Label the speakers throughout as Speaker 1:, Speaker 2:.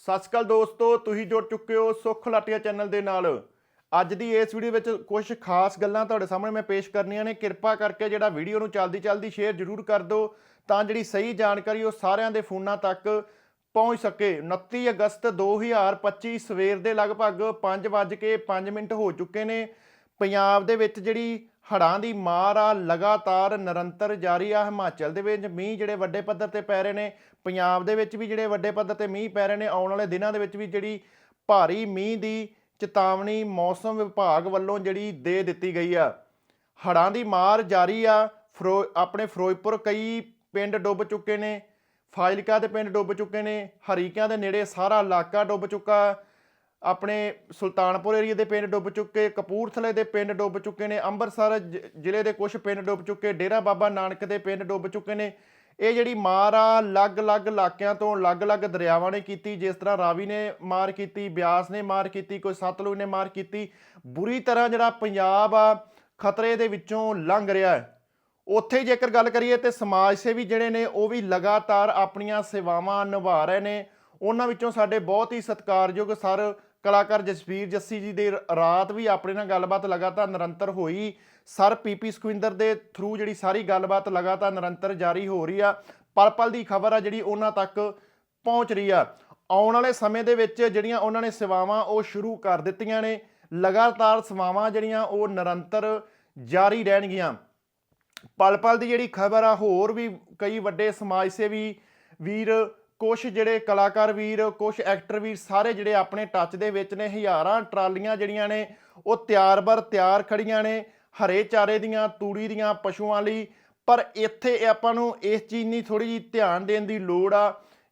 Speaker 1: ਸਤਿ ਸ਼੍ਰੀ ਅਕਾਲ ਦੋਸਤੋ, ਤੁਸੀਂ ਜੁੜ ਚੁੱਕੇ ਹੋ ਸੁੱਖ ਲਾਟੀਆ ਚੈਨਲ ਦੇ ਨਾਲ। ਅੱਜ ਦੀ ਇਸ ਵੀਡੀਓ ਵਿੱਚ ਕੁਝ ਖਾਸ ਗੱਲਾਂ ਤੁਹਾਡੇ ਸਾਹਮਣੇ ਮੈਂ ਪੇਸ਼ ਕਰਨੀਆਂ ਨੇ। ਕਿਰਪਾ ਕਰਕੇ ਜਿਹੜਾ ਵੀਡੀਓ ਨੂੰ ਚਲਦੀ ਚਲਦੀ ਸ਼ੇਅਰ ਜ਼ਰੂਰ ਕਰ ਦਿਓ ਤਾਂ ਜਿਹੜੀ ਸਹੀ ਜਾਣਕਾਰੀ ਉਹ ਸਾਰਿਆਂ ਦੇ ਫੋਨਾਂ ਤੱਕ ਪਹੁੰਚ ਸਕੇ। 29 ਅਗਸਤ 2025 ਸਵੇਰ ਦੇ ਲਗਭਗ 5:05 ਮਿੰਟ ਹੋ ਚੁੱਕੇ ਨੇ। ਪੰਜਾਬ ਦੇ ਵਿੱਚ ਜਿਹੜੀ ਹੜ੍ਹਾਂ ਦੀ ਮਾਰ ਆ, ਲਗਾਤਾਰ ਨਿਰੰਤਰ ਜਾਰੀ ਆ, ਹਿਮਾਚਲ ਦੇ ਵਿੱਚ ਮੀਂਹ ਜਿਹੜੇ ਵੱਡੇ ਪੱਧਰ ਤੇ ਪੈ ਰਹੇ ਨੇ ਪੰਜਾਬ ਦੇ ਵਿੱਚ ਵੀ ਜਿਹੜੇ ਵੱਡੇ ਪੱਧਰ ਤੇ ਮੀਂਹ ਪੈ ਰਹੇ ਨੇ, ਆਉਣ ਵਾਲੇ ਦਿਨਾਂ ਦੇ ਵਿੱਚ ਵੀ ਜਿਹੜੀ ਭਾਰੀ ਮੀਂਹ ਦੀ ਚੇਤਾਵਨੀ ਮੌਸਮ ਵਿਭਾਗ ਵੱਲੋਂ ਜਿਹੜੀ ਦੇ ਦਿੱਤੀ ਗਈ ਆ। ਹੜ੍ਹਾਂ ਦੀ ਮਾਰ ਜਾਰੀ ਆ। ਫਿਰੋ, ਆਪਣੇ ਫਿਰੋਜ਼ਪੁਰ ਕਈ ਪਿੰਡ ਡੁੱਬ ਚੁੱਕੇ ਨੇ, ਫਾਜ਼ਿਲਕਾ ਦੇ ਪਿੰਡ ਡੁੱਬ ਚੁੱਕੇ ਨੇ, ਹਰੀਕਿਆਂ ਦੇ ਨੇੜੇ ਸਾਰਾ ਇਲਾਕਾ ਡੁੱਬ ਚੁੱਕਾ। ਆਪਣੇ ਸੁਲਤਾਨਪੁਰ ਏਰੀਆ ਦੇ ਪਿੰਡ ਡੁੱਬ ਚੁੱਕੇ, ਕਪੂਰਥਲੇ ਦੇ ਪਿੰਡ ਡੁੱਬ ਚੁੱਕੇ ਨੇ, ਅੰਮ੍ਰਿਤਸਰ ਜ- ਜ਼ਿਲ੍ਹੇ ਦੇ ਕੁਝ ਪਿੰਡ ਡੁੱਬ ਚੁੱਕੇ, ਡੇਰਾ ਬਾਬਾ ਨਾਨਕ ਦੇ ਪਿੰਡ ਡੁੱਬ ਚੁੱਕੇ ਨੇ। ਇਹ ਜਿਹੜੀ ਮਾਰ ਆ ਅਲੱਗ-ਅਲੱਗ ਇਲਾਕਿਆਂ ਤੋਂ ਅਲੱਗ-ਅਲੱਗ ਦਰਿਆਵਾਂ ਨੇ ਕੀਤੀ, ਜਿਸ ਤਰ੍ਹਾਂ ਰਾਵੀ ਨੇ ਮਾਰ ਕੀਤੀ, ਬਿਆਸ ਨੇ ਮਾਰ ਕੀਤੀ, ਕੋਈ ਸਤਲੁਜ ਨੇ ਮਾਰ ਕੀਤੀ, ਬੁਰੀ ਤਰ੍ਹਾਂ ਜਿਹੜਾ ਪੰਜਾਬ ਆ, ਖਤਰੇ ਦੇ ਵਿੱਚੋਂ ਲੰਘ ਰਿਹਾ ਹੈ। ਉੱਥੇ ਜੇਕਰ ਗੱਲ ਕਰੀਏ ਤੇ ਸਮਾਜ ਸੇਵੀ ਜਿਹੜੇ ਨੇ, ਉਹ ਵੀ ਲਗਾਤਾਰ ਆਪਣੀਆਂ ਸੇਵਾਵਾਂ ਨਿਭਾ ਰਹੇ ਨੇ। ਉਹਨਾਂ ਵਿੱਚੋਂ ਸਾਡੇ ਬਹੁਤ ਹੀ ਸਤਿਕਾਰਯੋਗ ਸਰ ਕਲਾਕਾਰ ਜਸਵੀਰ ਜੱਸੀ ਜੀ ਦੇ ਰਾਤ ਵੀ ਆਪਣੇ ਨਾਲ ਗੱਲਬਾਤ ਲਗਾਤਾਰ ਨਿਰੰਤਰ ਹੋਈ। ਸਰ ਪੀਪੀ ਸੁਖਵਿੰਦਰ ਦੇ ਥਰੂ ਜਿਹੜੀ ਸਾਰੀ ਗੱਲਬਾਤ ਲਗਾਤਾਰ ਨਿਰੰਤਰ ਜਾਰੀ ਹੋ ਰਹੀ ਆ। ਪਲ ਪਲ ਦੀ ਖਬਰ ਆ ਜਿਹੜੀ ਉਹਨਾਂ ਤੱਕ ਪਹੁੰਚ ਰਹੀ ਆ। ਆਉਣ ਵਾਲੇ ਸਮੇਂ ਦੇ ਵਿੱਚ ਜਿਹੜੀਆਂ ਉਹਨਾਂ ਨੇ ਸੇਵਾਵਾਂ ਉਹ ਸ਼ੁਰੂ ਕਰ ਦਿੱਤੀਆਂ ਨੇ। ਲਗਾਤਾਰ ਸੇਵਾਵਾਂ ਜਿਹੜੀਆਂ ਉਹ ਨਿਰੰਤਰ ਜਾਰੀ ਰਹਿਣਗੀਆਂ। ਪਲ ਪਲ ਦੀ ਜਿਹੜੀ ਖਬਰ ਆ, ਹੋਰ ਵੀ ਕਈ ਵੱਡੇ ਸਮਾਜ ਸੇਵੀ ਵੀਰ ਕੁਝ ਜਿਹੜੇ ਕਲਾਕਾਰ ਵੀਰ ਕੁਝ ਐਕਟਰ ਵੀਰ ਸਾਰੇ ਜਿਹੜੇ ਆਪਣੇ ਟੱਚ ਦੇ ਵਿੱਚ ਨੇ, ਹਜ਼ਾਰਾਂ ਟਰਾਲੀਆਂ ਜਿਹੜੀਆਂ ਨੇ, ਉਹ ਤਿਆਰ-ਬਰ ਤਿਆਰ ਖੜੀਆਂ ਨੇ। ਹਰੇ ਚਾਰੇ ਦੀਆਂ, ਤੂੜੀ ਦੀਆਂ ਪਸ਼ੂਆਂ ਲਈ। ਪਰ ਇੱਥੇ ਆਪਾਂ ਨੂੰ ਇਸ ਚੀਜ਼ ਨਹੀਂ ਚੀਜ਼ に ਥੋੜੀ ਜਿਹੀ ਧਿਆਨ ਦੇਣ ਦੀ ਲੋੜ ਆ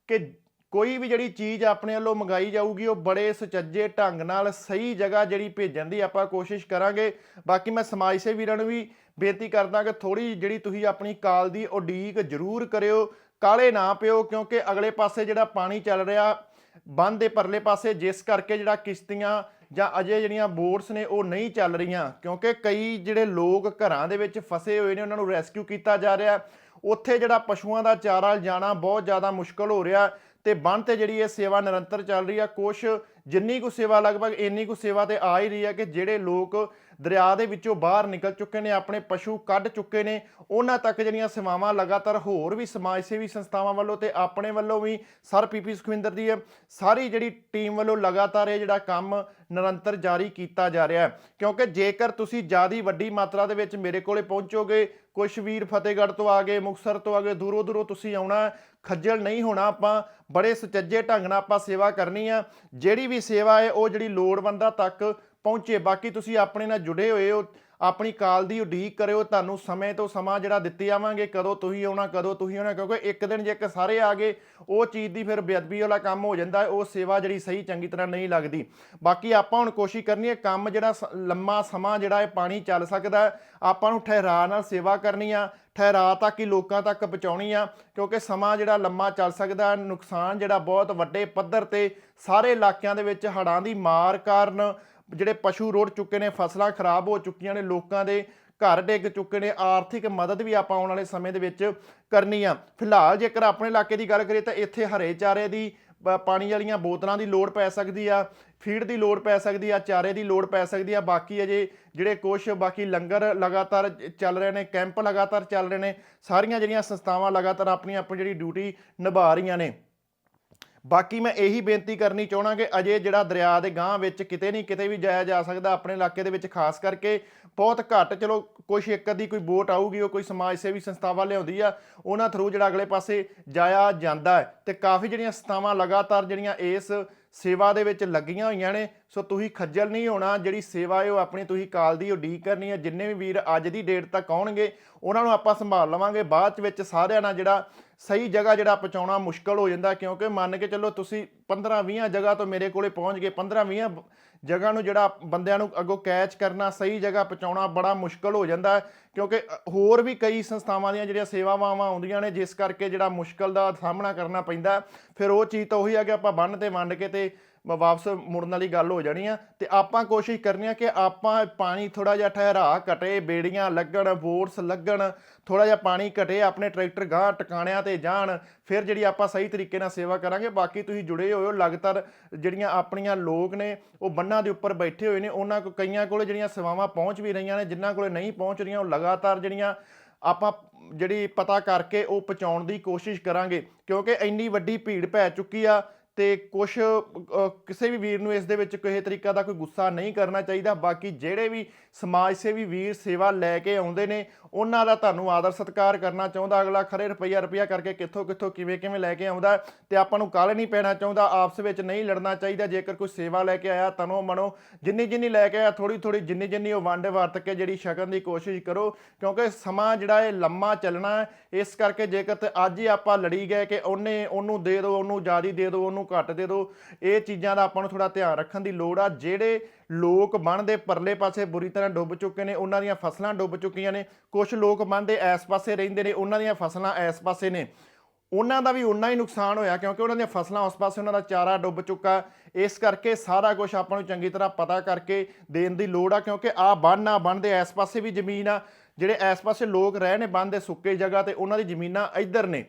Speaker 1: ਕਿ ਕੋਈ ਵੀ ਜਿਹੜੀ ਚੀਜ਼ ਆਪਣੇ ਵੱਲੋਂ ਮੰਗਾਈ ਜਾਊਗੀ, ਉਹ ਬੜੇ ਸੁਚੱਜੇ ਢੰਗ ਨਾਲ ਸਹੀ ਜਗ੍ਹਾ ਜਿਹੜੀ ਭੇਜਣ ਦੀ ਆਪਾਂ ਕੋਸ਼ਿਸ਼ ਕਰਾਂਗੇ। ਬਾਕੀ ਮੈਂ ਸਮਾਜ ਸੇਵੀ ਵੀਰਾਂ ਨੂੰ ਵੀ ਬੇਨਤੀ ਕਰਦਾ ਕਿ ਥੋੜੀ ਜਿਹੜੀ ਤੁਸੀਂ ਆਪਣੀ ਕਾਲ ਦੀ ਉਡੀਕ ਜ਼ਰੂਰ ਕਰਿਓ, ਕਾਲੇ ਨਾ ਪਿਓ, ਕਿਉਂਕਿ ਅਗਲੇ ਪਾਸੇ ਜਿਹੜਾ ਪਾਣੀ ਚੱਲ ਰਿਹਾ ਬੰਦ ਦੇ ਪਰਲੇ ਪਾਸੇ, ਜਿਸ ਕਰਕੇ ਜਿਹੜਾ ਕਿਸ਼ਤੀਆਂ ਜਾਂ ਅਜੇ ਜਿਹੜੀਆਂ ਬੋਟਸ ਨੇ ਉਹ ਨਹੀਂ ਚੱਲ ਰਹੀਆਂ, ਕਿਉਂਕਿ ਕਈ ਜਿਹੜੇ ਲੋਕ ਘਰਾਂ ਦੇ ਵਿੱਚ ਫਸੇ ਹੋਏ ਨੇ, ਉਹਨਾਂ ਨੂੰ ਰੈਸਕਿਊ ਕੀਤਾ ਜਾ ਰਿਹਾ। ਉੱਥੇ ਜਿਹੜਾ ਪਸ਼ੂਆਂ ਦਾ ਚਾਰਾ ਜਾਣਾ ਬਹੁਤ ਜ਼ਿਆਦਾ ਮੁਸ਼ਕਲ ਹੋ ਰਿਹਾ ਤੇ ਬੰਨ ਤੇ ਜਿਹੜੀ ਇਹ ਸੇਵਾ ਨਿਰੰਤਰ ਚੱਲ ਰਹੀ ਆ। ਕੁਛ ਜਿੰਨੀ ਕੁ ਸੇਵਾ ਲਗਭਗ ਇੰਨੀ ਕੁ ਸੇਵਾ ਤੇ ਆ ਹੀ ਰਹੀ ਆ ਕਿ ਜਿਹੜੇ ਲੋਕ ਦਰਿਆ ਦੇ ਵਿੱਚੋਂ ਬਾਹਰ ਨਿਕਲ ਚੁੱਕੇ ਨੇ, ਆਪਣੇ ਪਸ਼ੂ ਕੱਢ ਚੁੱਕੇ ਨੇ। ਉਹਨਾਂ ਤੱਕ ਜਿਹੜੀਆਂ ਸੇਵਾਵਾਂ ਲਗਾਤਾਰ ਹੋਰ ਵੀ ਸਮਾਜ ਸੇਵੀ ਸੰਸਥਾਵਾਂ ਵੱਲੋਂ ਤੇ ਆਪਣੇ ਵੱਲੋਂ ਵੀ ਸਰ ਪੀਪੀ ਸੁਖਵਿੰਦਰ ਦੀ ਸਾਰੀ ਜਿਹੜੀ ਟੀਮ ਵੱਲੋਂ ਲਗਾਤਾਰ ਇਹ ਜਿਹੜਾ ਕੰਮ ਨਿਰੰਤਰ ਜਾਰੀ ਕੀਤਾ ਜਾ ਰਿਹਾ ਹੈ। ਕਿਉਂਕਿ ਜੇਕਰ ਤੁਸੀਂ ਜ਼ਿਆਦਾ ਵੱਡੀ ਮਾਤਰਾ ਦੇ ਵਿੱਚ ਮੇਰੇ ਕੋਲੇ ਪਹੁੰਚੋਗੇ ਕੁਝ ਵੀਰ ਫਤਿਹਗੜ੍ਹ ਤੋਂ ਆ ਗਏ, ਮੁਕਤਸਰ ਤੋਂ ਆ ਗਏ, ਦੂਰੋਂ ਦੂਰੋਂ ਤੁਸੀਂ ਆਉਣਾ ਖੱਜਲ ਨਹੀਂ ਹੋਣਾ, ਆਪਾਂ ਬੜੇ ਸੁਚੱਜੇ ਢੰਗ ਨਾਲ ਆਪਾਂ ਸੇਵਾ ਕਰਨੀ ਆ। ਜਿਹੜੀ ਵੀ ਸੇਵਾ ਹੈ, ਉਹ ਜਿਹੜੀ ਲੋੜਵੰਦਾਂ ਤੱਕ ਪਹੁੰਚੇ। ਬਾਕੀ ਤੁਸੀਂ ਆਪਣੇ ਨਾਲ ਜੁੜੇ ਹੋਏ ਹੋ, ਆਪਣੀ ਕਾਲ ਦੀ ਉਡੀਕ ਕਰਿਓ, ਤੁਹਾਨੂੰ ਸਮੇਂ ਤੋਂ ਸਮਾਂ ਜਿਹੜਾ ਦਿੱਤੇ ਜਾਵਾਂਗੇ ਕਦੋਂ ਤੁਸੀਂ ਆਉਣਾ, ਕਦੋਂ ਤੁਸੀਂ ਆਉਣਾ, ਕਿਉਂਕਿ ਇੱਕ ਦਿਨ ਜੇ ਇੱਕ ਸਾਰੇ ਆ ਗਏ, ਉਹ ਚੀਜ਼ ਦੀ ਫਿਰ ਬੇਅਦਬੀ ਵਾਲਾ ਕੰਮ ਹੋ ਜਾਂਦਾ, ਉਹ ਸੇਵਾ ਜਿਹੜੀ ਸਹੀ ਚੰਗੀ ਤਰ੍ਹਾਂ ਨਹੀਂ ਲੱਗਦੀ। ਬਾਕੀ ਆਪਾਂ ਹੁਣ ਕੋਸ਼ਿਸ਼ ਕਰਨੀ ਹੈ, ਕੰਮ ਜਿਹੜਾ ਸ- ਲੰਮਾ ਸਮਾਂ ਜਿਹੜਾ ਇਹ ਪਾਣੀ ਚੱਲ ਸਕਦਾ ਆਪਾਂ ਨੂੰ ਠਹਿਰਾ ਨਾਲ ਸੇਵਾ ਕਰਨੀ ਆ, ਠਹਿਰਾ ਤੱਕ ਹੀ ਲੋਕਾਂ ਤੱਕ ਪਹੁੰਚਾਉਣੀ ਆ, ਕਿਉਂਕਿ ਸਮਾਂ ਜਿਹੜਾ ਲੰਮਾ ਚੱਲ ਸਕਦਾ ਨੁਕਸਾਨ ਜਿਹੜਾ ਬਹੁਤ ਵੱਡੇ ਪੱਧਰ ਤੇ ਸਾਰੇ ਇਲਾਕਿਆਂ ਦੇ ਵਿੱਚ ਹੜ੍ਹਾਂ ਦੀ ਮਾਰ ਕਾਰਨ ਜਿਹੜੇ ਪਸ਼ੂ ਰੁੜ ਚੁੱਕੇ ਨੇ, ਫਸਲਾਂ ਖਰਾਬ ਹੋ ਚੁੱਕੀਆਂ ਨੇ, ਲੋਕਾਂ ਦੇ ਘਰ ਡਿੱਗ ਚੁੱਕੇ ਨੇ, ਆਰਥਿਕ ਮਦਦ ਵੀ ਆਪਾਂ ਆਉਣ ਵਾਲੇ ਸਮੇਂ ਦੇ ਵਿੱਚ ਕਰਨੀ ਆ। ਫਿਲਹਾਲ ਜੇਕਰ ਆਪਣੇ ਇਲਾਕੇ ਦੀ ਗੱਲ ਕਰੀਏ ਤਾਂ ਇੱਥੇ ਹਰੇ ਚਾਰੇ ਦੀ ਪਾਣੀ ਵਾਲੀਆਂ ਬੋਤਲਾਂ ਦੀ ਲੋੜ ਪੈ ਸਕਦੀ ਆ, ਫੀਡ ਦੀ ਲੋੜ ਪੈ ਸਕਦੀ ਆ, ਚਾਰੇ ਦੀ ਲੋੜ ਪੈ ਸਕਦੀ ਆ। ਬਾਕੀ ਅਜੇ ਜਿਹੜੇ ਕੁਛ, ਬਾਕੀ ਲੰਗਰ ਲਗਾਤਾਰ ਚੱਲ ਰਹੇ ਨੇ, ਕੈਂਪ ਲਗਾਤਾਰ ਚੱਲ ਰਹੇ ਨੇ, ਸਾਰੀਆਂ ਜਿਹੜੀਆਂ ਸੰਸਥਾਵਾਂ ਲਗਾਤਾਰ ਆਪਣੀ ਆਪਣੀ ਜਿਹੜੀ ਡਿਊਟੀ ਨਿਭਾ ਰਹੀਆਂ ਨੇ। ਬਾਕੀ ਮੈਂ ਇਹੀ ਬੇਨਤੀ ਕਰਨੀ ਚਾਹਣਾ ਕਿ ਅਜੇ ਜਿਹੜਾ ਦਰਿਆ ਦੇ ਗਾਂਹ ਵਿੱਚ ਕਿਤੇ ਨਹੀਂ ਕਿਤੇ ਵੀ ਜਾਇਆ ਜਾ ਸਕਦਾ ਆਪਣੇ ਇਲਾਕੇ ਦੇ ਵਿੱਚ, ਖਾਸ ਕਰਕੇ ਬਹੁਤ ਘੱਟ, ਚਲੋ ਕੁਛ ਇੱਕ ਅੱਧੀ ਕੋਈ ਬੋਟ ਆਊਗੀ, ਉਹ ਕੋਈ ਸਮਾਜ ਸੇਵੀ ਸੰਸਥਾਵਾਂ ਲਿਆਉਂਦੀ ਆ, ਉਹਨਾਂ ਥਰੂ ਜਿਹੜਾ ਅਗਲੇ ਪਾਸੇ ਜਾਇਆ ਜਾਂਦਾ ਹੈ ਤੇ ਕਾਫੀ ਜਿਹੜੀਆਂ ਸੰਸਥਾਵਾਂ ਲਗਾਤਾਰ ਜਿਹੜੀਆਂ ਇਸ ਸੇਵਾ ਦੇ ਵਿੱਚ ਲੱਗੀਆਂ ਹੋਈਆਂ ਨੇ, ਸੋ ਤੁਸੀਂ ਖੱਜਲ ਨਹੀਂ ਹੋਣਾ, ਜਿਹੜੀ ਸੇਵਾ ਹੈ ਉਹ ਆਪਣੀ ਤੁਸੀਂ ਕਾਲ ਦੀ ਉਡੀਕ ਕਰਨੀ ਹੈ, ਜਿੰਨੇ ਵੀ ਵੀਰ ਅੱਜ ਦੀ ਡੇਟ ਤੱਕ ਆਉਣਗੇ, ਉਹਨਾਂ ਨੂੰ ਆਪਾਂ ਸੰਭਾਲ ਲਵਾਂਗੇ, ਬਾਅਦ ਚ ਵਿੱਚ ਸਾਰਿਆਂ ਨਾਲ ਜਿਹੜਾ ਸਹੀ ਜਗ੍ਹਾ ਜਿਹੜਾ ਪਹੁੰਚਾਉਣਾ ਮੁਸ਼ਕਲ ਹੋ ਜਾਂਦਾ ਕਿਉਂਕਿ ਮੰਨ ਕੇ ਚੱਲੋ ਤੁਸੀਂ 15 20 ਜਗ੍ਹਾ ਤੋਂ ਮੇਰੇ ਕੋਲੇ ਪਹੁੰਚ ਗਏ 15 20 ਜਗ੍ਹਾ ਨੂੰ ਜਿਹੜਾ ਬੰਦਿਆਂ ਨੂੰ ਅੱਗੋਂ ਕੈਚ ਕਰਨਾ, ਸਹੀ ਜਗ੍ਹਾ ਪਹੁੰਚਾਉਣਾ ਬੜਾ ਮੁਸ਼ਕਲ ਹੋ ਜਾਂਦਾ ਕਿਉਂਕਿ ਹੋਰ ਵੀ ਕਈ ਸੰਸਥਾਵਾਂ ਦੀਆਂ ਜਿਹੜੀਆਂ ਸੇਵਾਵਾਂ ਆਉਂਦੀਆਂ ਨੇ, ਜਿਸ ਕਰਕੇ ਜਿਹੜਾ ਮੁਸ਼ਕਲ ਦਾ ਸਾਹਮਣਾ ਕਰਨਾ ਪੈਂਦਾ ਫਿਰ ਉਹ ਚੀਜ਼ ਤਾਂ ਉਹੀ ਆ ਕਿ ਆਪਾਂ ਬੰਨ ਤੇ ਵੰਡ ਕੇ ਤੇ ਵਾਪਸ ਮੁੜਨ ਵਾਲੀ ਗੱਲ ਹੋ ਜਾਣੀ ਆ, ਤੇ ਆਪਾਂ ਕੋਸ਼ਿਸ਼ ਕਰਨੀ ਆ ਕਿ ਆਪਾਂ ਪਾਣੀ ਥੋੜਾ ਜਿਹਾ ਠਹਿਰਾ, ਘਟੇ, ਬੇੜੀਆਂ ਲੱਗਣ, ਬੋਰਸ ਲੱਗਣ ਥੋੜਾ ਜਿਹਾ ਪਾਣੀ ਘਟੇ, ਆਪਣੇ ਟਰੈਕਟਰ ਗਾਂ ਟਿਕਾਣਿਆਂ ਤੇ ਜਾਣ, ਫਿਰ ਜਿਹੜੀ ਆਪਾਂ ਸਹੀ ਤਰੀਕੇ ਨਾਲ ਸੇਵਾ ਕਰਾਂਗੇ, ਬਾਕੀ ਤੁਸੀਂ ਜੁੜੇ ਹੋਏ ਹੋ ਲਗਾਤਾਰ ਜਿਹੜੀਆਂ ਆਪਣੀਆਂ ਲੋਕ ਨੇ, ਉਹ ਬੰਨਾਂ ਦੇ ਉੱਪਰ ਬੈਠੇ ਹੋਏ ਨੇ, ਉਹਨਾਂ ਕੋ ਕਈਆਂ ਕੋਲ ਜਿਹੜੀਆਂ ਸੇਵਾਵਾਂ ਪਹੁੰਚ ਵੀ ਰਹੀਆਂ ਨੇ, ਜਿਨ੍ਹਾਂ ਕੋਲੇ ਨਹੀਂ ਪਹੁੰਚ ਰਹੀਆਂ, ਉਹ ਲਗਾਤਾਰ ਜਿਹੜੀਆਂ ਆਪਾਂ ਜਿਹੜੀ ਪਤਾ ਕਰਕੇ ਉਹ ਪਹੁੰਚਾਉਣ ਦੀ ਕੋਸ਼ਿਸ਼ ਕਰਾਂਗੇ, ਕਿਉਂਕਿ ਇੰਨੀ ਵੱਡੀ ਭੀੜ ਪੈ ਚੁੱਕੀ ਆ ਤੇ ਕੁਝ ਕਿਸੇ ਵੀ ਵੀਰ ਨੂੰ ਇਸ ਦੇ ਵਿੱਚ ਕਿਸੇ ਤਰੀਕਾ ਦਾ ਕੋਈ ਗੁੱਸਾ ਨਹੀਂ ਕਰਨਾ ਚਾਹੀਦਾ। ਬਾਕੀ ਜਿਹੜੇ ਵੀ ਸਮਾਜ ਸੇਵੀ ਵੀਰ ਸੇਵਾ ਲੈ ਕੇ ਆਉਂਦੇ ਨੇ, ਉਹਨਾਂ ਦਾ ਤੁਹਾਨੂੰ ਆਦਰ ਸਤਿਕਾਰ ਕਰਨਾ ਚਾਹੁੰਦਾ। ਅਗਲਾ ਖਰੇ ਰੁਪਈਆ ਰੁਪਈਆ ਕਰਕੇ ਕਿੱਥੋਂ ਕਿੱਥੋਂ ਕਿਵੇਂ ਕਿਵੇਂ ਲੈ ਕੇ ਆਉਂਦਾ ਹੈ ਤੇ ਆਪਾਂ ਨੂੰ ਕਾਲੇ ਨਹੀਂ ਪੈਣਾ ਚਾਹੁੰਦਾ, ਆਪਸ ਵਿੱਚ ਨਹੀਂ ਲੜਨਾ ਚਾਹੀਦਾ। ਜੇਕਰ ਕੋਈ ਸੇਵਾ ਲੈ ਕੇ ਆਇਆ, ਤਨੋ ਮਨੋ ਜਿੰਨੀ ਜਿੰਨੀ ਲੈ ਕੇ ਆਇਆ ਥੋੜੀ ਥੋੜੀ ਜਿੰਨੀ ਜਿੰਨੀ ਉਹ ਵੰਡ ਵਰਤ ਕੇ ਜਿਹੜੀ ਛਕਣ ਦੀ ਕੋਸ਼ਿਸ਼ ਕਰੋ। ਕਿਉਂਕਿ ਸਮਾਂ ਜਿਹੜਾ ਇਹ ਲੰਮਾ ਚੱਲਣਾ ਇਸ ਕਰਕੇ ਜੇਕਰ ਤੇ ਅੱਜ ਹੀ ਆਪਾਂ ਲੜੀ ਗਏ ਕਿ ਉਹਨੇ ਉਹਨੂੰ ਦੇ ਦਿਓ, ਉਹਨੂੰ ਜ਼ਿਆਦੀ ਦੇ ਦਿਓ, ਉਹਨੂੰ ਘੱਟ ਦੇ ਦਿਓ ਇਹ ਚੀਜ਼ਾਂ ਦਾ ਆਪਾਂ ਨੂੰ ਥੋੜਾ ਧਿਆਨ ਰੱਖਣ ਦੀ ਲੋੜ ਆ। ਜਿਹੜੇ ਲੋਕ ਬੰਨ ਦੇ ਪਰਲੇ ਪਾਸੇ ਬੁਰੀ ਤਰ੍ਹਾਂ ਡੁੱਬ ਚੁੱਕੇ ਨੇ, ਉਹਨਾਂ ਦੀਆਂ ਫਸਲਾਂ ਡੁੱਬ ਚੁੱਕੀਆਂ ਨੇ। ਕੁਝ ਲੋਕ ਬੰਨ ਦੇ ਇਸ ਪਾਸੇ ਰਹਿੰਦੇ ਨੇ, ਉਹਨਾਂ ਦੀਆਂ ਫਸਲਾਂ ਇਸ ਪਾਸੇ ਨੇ। ਉਹਨਾਂ ਦਾ ਵੀ ਉਨਾ ਹੀ ਨੁਕਸਾਨ ਹੋਇਆ ਕਿਉਂਕਿ ਉਹਨਾਂ ਦੀਆਂ ਫਸਲਾਂ ਉਸ ਪਾਸੇ ਉਹਨਾਂ ਦਾ ਚਾਰਾ ਡੁੱਬ ਚੁੱਕਾ। ਇਸ ਕਰਕੇ ਸਾਰਾ ਕੁਝ ਆਪਾਂ ਨੂੰ ਚੰਗੀ ਤਰ੍ਹਾਂ ਪਤਾ ਕਰਕੇ ਦੇਣ ਦੀ ਲੋੜ ਆ ਕਿਉਂਕਿ ਆ ਬੰਨ ਆ ਬੰਨ ਦੇ ਇਸ ਪਾਸੇ ਵੀ ਜ਼ਮੀਨ ਆ। ਜਿਹੜੇ ਇਸ ਪਾਸੇ ਲੋਕ ਰਹੇ ਨੇ ਬੰਨ ਦੇ ਸੁੱਕੇ ਜਗ੍ਹਾ ਤੇ ਉਹਨਾਂ ਦੀ ਜ਼ਮੀਨਾਂ ਇੱਧਰ ਨੇ।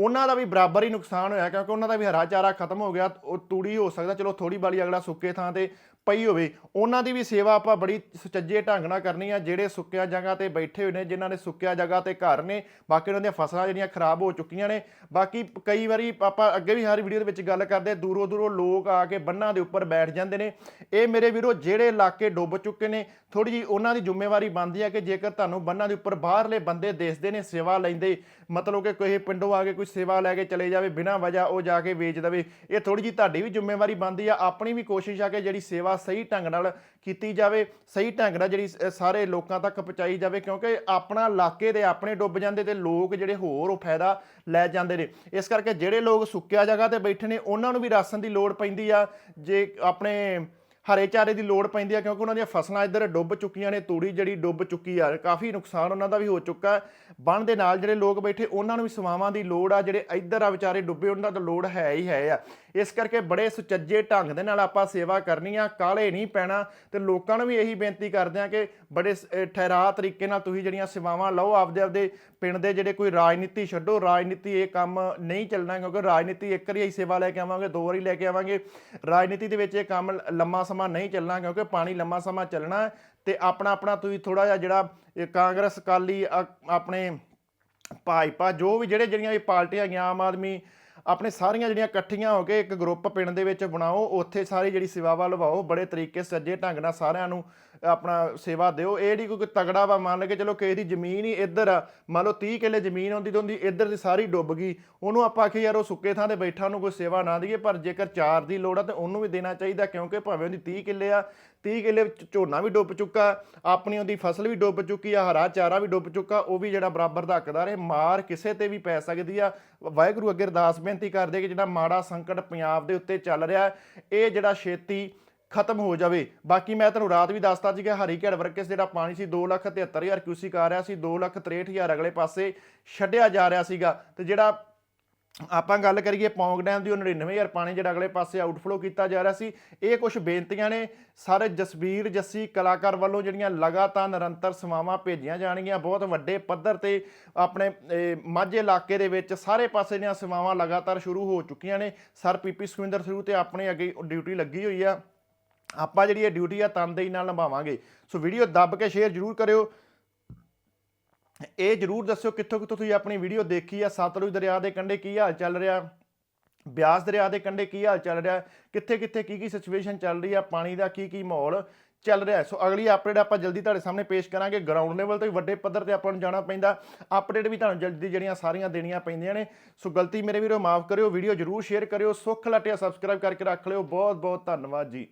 Speaker 1: ਉਹਨਾਂ ਦਾ ਵੀ ਬਰਾਬਰ ਹੀ ਨੁਕਸਾਨ ਹੋਇਆ ਕਿਉਂਕਿ ਉਹਨਾਂ ਦਾ ਵੀ ਹਰਾ ਚਾਰਾ ਖਤਮ ਹੋ ਗਿਆ, ਉਹ ਤੂੜੀ ਹੋ ਸਕਦਾ, ਚਲੋ ਥੋੜੀ ਬਾਲੀ ਅਗਲਾ ਸੁੱਕੇ ਥਾਂ ਤੇ ਪਈ ਹੋਵੇ, ਉਹਨਾਂ ਦੀ ਵੀ ਸੇਵਾ ਆਪਾਂ ਬੜੀ ਸੁਚੱਜੇ ਢੰਗ ਨਾਲ ਕਰਨੀ ਆ, ਜਿਹੜੇ ਸੁੱਕਿਆ ਜਗ੍ਹਾ ਤੇ ਬੈਠੇ ਹੋਏ ਨੇ, ਜਿਨ੍ਹਾਂ ਨੇ ਸੁੱਕਿਆ ਜਗ੍ਹਾ ਤੇ ਘਰ ਨੇ, ਬਾਕੀ ਉਹਨਾਂ ਦੀਆਂ ਫਸਲਾਂ ਜਿਹੜੀਆਂ ਖਰਾਬ ਹੋ ਚੁੱਕੀਆਂ ਨੇ, ਬਾਕੀ ਕਈ ਵਾਰੀ ਆਪਾਂ ਅੱਗੇ ਵੀ ਹਰ ਵੀਡੀਓ ਦੇ ਵਿੱਚ ਗੱਲ ਕਰਦੇ, ਦੂਰੋਂ ਦੂਰੋਂ ਲੋਕ ਆ ਕੇ ਬੰਨਾਂ ਦੇ ਉੱਪਰ ਬੈਠ ਜਾਂਦੇ ਨੇ। ਇਹ ਮੇਰੇ ਵੀਰੋ, ਜਿਹੜੇ ਇਲਾਕੇ ਡੁੱਬ ਚੁੱਕੇ ਨੇ ਥੋੜੀ ਜੀ ਉਹਨਾਂ ਦੀ ਜ਼ਿੰਮੇਵਾਰੀ ਬਣਦੀ ਹੈ ਕਿ ਜੇਕਰ ਤੁਹਾਨੂੰ ਬੰਨਾਂ ਦੇ ਉੱਪਰ ਬਾਹਰਲੇ ਬੰਦੇ ਦਿਸਦੇ ਨੇ, ਸੇਵਾ ਲੈਂਦੇ, ਮਤਲਬ ਕਿ ਕੋਈ ਪਿੰਡੋਂ ਆ ਕੇ ਕੋਈ ਸੇਵਾ ਲੈ ਕੇ ਚਲੇ ਜਾਵੇ, ਬਿਨਾਂ ਵਜ੍ਹਾ ਉਹ ਜਾ ਕੇ ਵੇਚ ਦੇਵੇ, ਇਹ ਥੋੜੀ ਜੀ ਤੁਹਾਡੀ ਵੀ ਜ਼ਿੰਮੇਵਾਰੀ ਬਣਦੀ ਆ, ਆਪਣੀ ਵੀ ਕੋਸ਼ਿਸ਼ ਆ ਕਿ ਜਿਹੜੀ ਸੇਵਾ ਸਹੀ ਢੰਗ ਨਾਲ ਕੀਤੀ ਜਾਵੇ, ਸਹੀ ਢੰਗ ਨਾਲ ਜਿਹੜੀ ਸਾਰੇ ਲੋਕਾਂ ਤੱਕ ਪਹੁੰਚਾਈ ਜਾਵੇ, ਕਿਉਂਕਿ ਆਪਣਾ ਇਲਾਕੇ ਦੇ ਆਪਣੇ ਡੁੱਬ ਜਾਂਦੇ ਤੇ ਲੋਕ ਜਿਹੜੇ ਹੋਰ ਉਹ ਫਾਇਦਾ ਲੈ ਜਾਂਦੇ ਨੇ। ਇਸ ਕਰਕੇ ਜਿਹੜੇ ਲੋਕ ਸੁੱਕਿਆ ਜਗ੍ਹਾ ਤੇ ਬੈਠੇ ਨੇ, ਉਹਨਾਂ ਨੂੰ ਵੀ ਰਾਸ਼ਨ ਦੀ ਲੋੜ ਪੈਂਦੀ ਆ। ਜੇ ਆਪਣੇ ਹਰੇ ਚਾਰੇ ਦੀ ਲੋੜ ਪੈਂਦੀ ਆ, ਕਿਉਂਕਿ ਉਹਨਾਂ ਦੀਆਂ ਫਸਲਾਂ ਇੱਧਰ ਡੁੱਬ ਚੁੱਕੀਆਂ ਨੇ, ਤੂੜੀ ਜਿਹੜੀ ਡੁੱਬ ਚੁੱਕੀ ਆ, ਕਾਫੀ ਨੁਕਸਾਨ ਉਹਨਾਂ ਦਾ ਵੀ ਹੋ ਚੁੱਕਾ। ਬਣ ਦੇ ਨਾਲ ਜਿਹੜੇ ਲੋਕ ਬੈਠੇ, ਉਹਨਾਂ ਨੂੰ ਵੀ ਸੇਵਾਵਾਂ ਦੀ ਲੋੜ ਆ, ਜਿਹੜੇ ਇੱਧਰ ਆ ਵਿਚਾਰੇ ਡੁੱਬੇ, ਉਹਨਾਂ ਦਾ ਲੋੜ ਹੈ ਹੀ ਹੈ ਆ। ਇਸ ਕਰਕੇ ਬੜੇ ਸੁਚੱਜੇ ਢੰਗ ਦੇ ਨਾਲ ਆਪਾਂ ਸੇਵਾ ਕਰਨੀ ਆ, ਕਾਲੇ ਨਹੀਂ ਪੈਣਾ ਤੇ ਲੋਕਾਂ ਨੂੰ ਵੀ ਇਹੀ ਬੇਨਤੀ ਕਰਦੇ ਆ ਕਿ ਬੜੇ ਸ- ਅਹ, ਠਹਿਰਾ ਤਰੀਕੇ ਨਾਲ ਤੁਸੀਂ ਜਿਹੜੀਆਂ ਸੇਵਾਵਾਂ ਲਓ, ਆਪਦੇ ਆਪਦੇ ਪਿੰਡ ਦੇ ਜਿਹੜੇ ਕੋਈ ਰਾਜਨੀਤੀ ਛੱਡੋ, ਰਾਜਨੀਤੀ ਇਹ ਕੰਮ ਨਹੀਂ ਚੱਲਣਾ ਕਿਉਂਕਿ ਰਾਜਨੀਤੀ ਇੱਕ ਵਾਰੀ ਅਸੀਂ ਸੇਵਾ ਲੈ ਕੇ ਆਵਾਂਗੇ, ਦੋ ਵਾਰੀ ਲੈ ਕੇ ਆਵਾਂਗੇ। ਰਾਜਨੀਤੀ ਦੇ ਵਿੱਚ ਇਹ ਕੰਮ ਲੰਮਾ ਸਮਾਂ ਨਹੀਂ ਚੱਲਣਾ ਕਿਉਂਕਿ ਪਾਣੀ ਲੰਮਾ ਸਮਾਂ ਚੱਲਣਾ ਹੈ ਤੇ ਆਪਣਾ ਆਪਣਾ ਤੁਸੀਂ ਥੋੜਾ ਜਿਹਾ ਜਿਹੜਾ ਕਾਂਗਰਸ, ਅਕਾਲੀ, ਅ- ਆਪਣੇ ਭਾਜਪਾ, ਜੋ ਵੀ ਜਿਹੜੇ, ਜਿਹੜੀਆਂ ਵੀ ਪਾਰਟੀਆਂ ਹੈਗੀਆਂ, ਆਮ ਆਦਮੀ ਆਪਣੇ ਸਾਰੀਆਂ ਜਿਹੜੀਆਂ ਇਕੱਠੀਆਂ ਹੋ ਕੇ ਇੱਕ ਗਰੁੱਪ ਪਿੰਡ ਦੇ ਵਿੱਚ ਬਣਾਓ, ਉੱਥੇ ਸਾਰੀ ਜਿਹੜੀ ਸੇਵਾਵਾਂ ਲਵਾਓ, ਬੜੇ ਤਰੀਕੇ ਸੱਜੇ ਢੰਗ ਨਾਲ ਸਾਰਿਆਂ ਨੂੰ ਆਪਣਾ ਸੇਵਾ ਦਿਓ। ਇਹ ਨਹੀਂ ਕੋਈ ਤਗੜਾ ਵਾ, ਮੰਨ ਕੇ ਚਲੋ ਕਿਸੇ ਦੀ ਜ਼ਮੀਨ ਹੀ ਇੱਧਰ ਆ, ਮੰਨ ਲਓ 30 ਕਿੱਲੇ ਜ਼ਮੀਨ ਹੁੰਦੀ ਤੇ ਹੁੰਦੀ ਇੱਧਰ ਦੀ ਸਾਰੀ ਡੁੱਬ ਗਈ, ਉਹਨੂੰ ਆਪਾਂ ਆਖੀ ਯਾਰ ਉਹ ਸੁੱਕੇ ਥਾਂ ਤੇ ਬੈਠਾ ਉਹਨੂੰ ਕੋਈ ਸੇਵਾ ਨਾ ਦਈਏ, ਪਰ ਜੇਕਰ ਚਾਰ ਦੀ ਲੋੜ ਆ ਤੇ ਉਹਨੂੰ ਵੀ ਦੇਣਾ ਚਾਹੀਦਾ, ਕਿਉਂਕਿ ਭਾਵੇਂ ਉਹਦੀ 30 ਕਿੱਲੇ ਆ 30 ਕਿੱਲੇ ਝੋਨਾ ਵੀ ਡੁੱਬ ਚੁੱਕਾ, ਆਪਣੀ ਉਹਦੀ ਫਸਲ ਵੀ ਡੁੱਬ ਚੁੱਕੀ ਆ, ਹਰਾ ਚਾਰਾ ਵੀ ਡੁੱਬ ਚੁੱਕਾ, ਉਹ ਵੀ ਜਿਹੜਾ ਬਰਾਬਰ ਦਾ ਹੱਕਦਾਰ ਹੈ, ਮਾਰ ਕਿਸੇ ਤੇ ਵੀ ਪੈ ਸਕਦੀ ਆ। ਵਾਹਿਗੁਰੂ ਅੱਗੇ ਅਰਦਾਸ ਬੇਨਤੀ ਕਰਦੇ ਕਿ ਜਿਹੜਾ ਮਾੜਾ ਸੰਕਟ ਪੰਜਾਬ ਦੇ ਉੱਤੇ ਚੱਲ ਰਿਹਾ, ਇਹ ਜਿਹੜਾ ਛੇਤੀ ਖਤਮ ਹੋ ਜਾਵੇ। ਬਾਕੀ ਮੈਂ ਤੁਹਾਨੂੰ ਰਾਤ ਵੀ ਦੱਸਤਾ ਸੀ ਕਿ ਹਰੀ ਘੜ ਵਰਕਸ ਜਿਹੜਾ ਪਾਣੀ ਸੀ 273000 ਕਿਊਸਿਕ ਆ ਰਿਹਾ ਸੀ 263000 ਅਗਲੇ ਪਾਸੇ ਛੱਡਿਆ ਜਾ ਰਿਹਾ ਸੀਗਾ। ਤੇ ਜਿਹੜਾ ਆਪਾਂ ਗੱਲ ਕਰੀਏ ਪੌਂਗ ਡੈਮ ਦੀ, ਉਹ 99000 ਪਾਣੀ ਜਿਹੜਾ ਅਗਲੇ ਪਾਸੇ ਆਊਟਫਲੋ ਕੀਤਾ ਜਾ ਰਿਹਾ ਸੀ। ਇਹ ਕੁਝ ਬੇਨਤੀਆਂ ਨੇ। ਸਾਰੇ ਜਸਬੀਰ ਜੱਸੀ ਕਲਾਕਾਰ ਵੱਲੋਂ ਜਿਹੜੀਆਂ ਲਗਾਤਾਰ ਨਿਰੰਤਰ ਸੇਵਾਵਾਂ ਭੇਜੀਆਂ ਜਾਣਗੀਆਂ। ਬਹੁਤ ਵੱਡੇ ਪੱਧਰ ਤੇ ਆਪਣੇ ਮਾਝੇ ਇਲਾਕੇ ਦੇ ਵਿੱਚ ਸਾਰੇ ਪਾਸੇ ਦੀਆਂ ਸੇਵਾਵਾਂ ਲਗਾਤਾਰ ਸ਼ੁਰੂ ਹੋ ਚੁੱਕੀਆਂ ਨੇ। ਸਰ ਪੀਪੀ ਸੁਖਿੰਦਰ ਥਰੂ ਤੇ ਆਪਣੇ ਅੱਗੇ ਡਿਊਟੀ ਲੱਗੀ ਹੋਈ ਆ। ਆਪਾਂ ਜਿਹੜੀ ਇਹ ਡਿਊਟੀ ਆ, ਤਨਦੇਹੀ ਨਾਲ ਨਿਭਾਵਾਂਗੇ। ਸੋ ਵੀਡੀਓ ਦੱਬ ਕੇ ਸ਼ੇਅਰ ਜਰੂਰ ਕਰਿਓ। ਇਹ ਜਰੂਰ ਦੱਸਿਓ ਕਿੱਥੋਂ ਕਿੱਥੋਂ ਤੁਸੀਂ ਆਪਣੀ ਵੀਡੀਓ ਦੇਖੀ ਆ? ਸਤਲੁਜ ਦਰਿਆ ਦੇ ਕੰਢੇ ਕੀ ਹਾਲ ਚੱਲ ਰਿਹਾ? ਬਿਆਸ ਦਰਿਆ ਦੇ ਕੰਢੇ ਕੀ ਹਾਲ ਚੱਲ ਰਿਹਾ? ਕਿੱਥੇ ਕਿੱਥੇ ਕੀ ਕੀ ਸਿਚੁਏਸ਼ਨ ਚੱਲ ਰਹੀ ਆ? ਪਾਣੀ ਦਾ ਕੀ ਕੀ ਮਾਹੌਲ ਚੱਲ ਰਿਹਾ? ਸੋ ਅਗਲੀ ਅਪਡੇਟ ਆਪਾਂ ਜਲਦੀ ਤੁਹਾਡੇ ਸਾਹਮਣੇ ਪੇਸ਼ ਕਰਾਂਗੇ। ਗਰਾਊਂਡ ਲੈਵਲ ਤੋਂ ਵੀ ਵੱਡੇ ਪੱਧਰ ਤੇ ਆਪਾਂ ਨੂੰ ਜਾਣਾ ਪੈਂਦਾ। ਅਪਡੇਟ ਵੀ ਤੁਹਾਨੂੰ ਜਲਦੀ ਜਿਹੜੀਆਂ ਸਾਰੀਆਂ ਦੇਣੀਆਂ ਪੈਂਦੀਆਂ ਨੇ। ਸੋ ਗਲਤੀ ਮੇਰੇ ਵੀਰੋ, ਮਾਫ ਕਰਿਓ। ਵੀਡੀਓ ਜਰੂਰ ਸ਼ੇਅਰ ਕਰਿਓ। ਸੁੱਖ ਲਟਿਆ ਸਬਸਕ੍ਰਾਈਬ ਕਰਕੇ ਰੱਖ ਲਿਓ। ਬਹੁਤ ਬਹੁਤ ਧੰਨਵਾਦ ਜੀ।